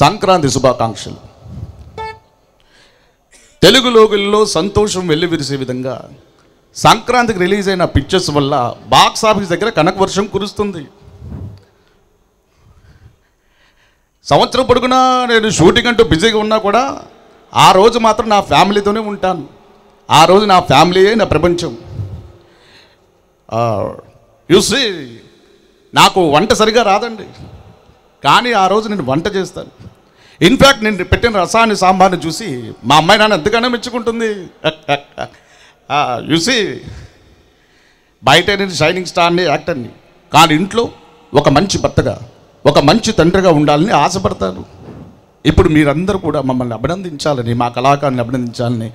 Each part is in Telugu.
సంక్రాంతి శుభాకాంక్షలు. తెలుగు లోగుల్లో సంతోషం వెల్లివిరిసే విధంగా సంక్రాంతికి రిలీజ్ అయిన పిక్చర్స్ వల్ల బాక్స్ ఆఫీస్ దగ్గర కనక వర్షం కురుస్తుంది. సంవత్సరం పొడుగునా నేను షూటింగ్ అంటూ బిజీగా ఉన్నా కూడా ఆ రోజు మాత్రం నా ఫ్యామిలీతోనే ఉంటాను. ఆ రోజు నా ఫ్యామిలీయే నా ప్రపంచం. యూసి నాకు వంట సరిగా రాదండి. కానీ ఆ రోజు నేను వంట చేస్తాను. ఇన్ఫ్యాక్ట్ నేను పెట్టిన రసాన్ని సాంబార్ని చూసి మా అమ్మాయి నాన్న ఎంతగానో మెచ్చుకుంటుంది? యూసి బయట నేను షైనింగ్ స్టార్ని యాక్టర్ని కానీ ఇంట్లో ఒక మంచి భర్తగా ఒక మంచి తండ్రిగా ఉండాలని ఆశపడతాను. ఇప్పుడు మీరందరూ కూడా మమ్మల్ని అభినందించాలని మా కళాకారుని అభినందించాలని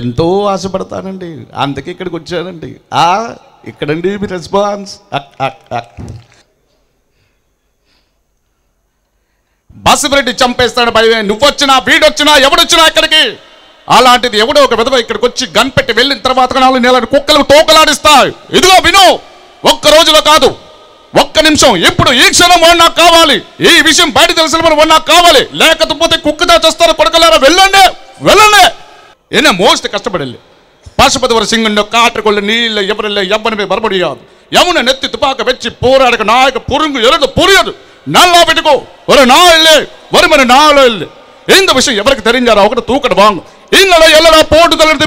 ఎంతో ఆశపడతానండి. అందుకే ఇక్కడికి వచ్చానండి. ఇక్కడండి మీ రెస్పాన్స్ బసిరెడ్డి చంపేస్తాడు భయమే నువ్వొచ్చినా వీడొచ్చినా ఎవడొచ్చినా ఇక్కడికి అలాంటిది ఎవడో ఒక విధవ ఇక్కడికి వచ్చి గన్ పెట్టి వెళ్ళిన తర్వాత నాలుగు నెలలు కుక్కలు తోకలాడిస్తాయి. ఇదిగో విను ఒక్క రోజులో కాదు ఒక్క నిమిషం. ఇప్పుడు ఈ క్షణం వాడు నాకు కావాలి. ఈ విషయం బయట తెలిసిన వాడు నాకు కావాలి. లేకపోతే కుక్కతో చేస్తారు కొడకలారా? వెళ్ళండి వెళ్ళండి. ఏనా మోస్ట్ కష్టపడలే పాశుపతివర సింగండి కాటకొళ్ళు నీళ్ళు ఎవరిల్లే ఎవ్వనిపై బరబడియాదు యమున నెత్తి తుపాక వెచ్చి పోరాడక నాయక పురుగు ఎరడు పొరియదు. நல்லா పెట్టుకో ஒரு நாள் இல்லை ஒரு நாள் இல்லை இந்த விஷயம் ఎవరికి தெரிஞ்சாரோ அவகிட்ட தூக்கிட்டு வாங்க இல்லடா எல்லடா போட்டு தள்ளிட்டு போங்க போங்க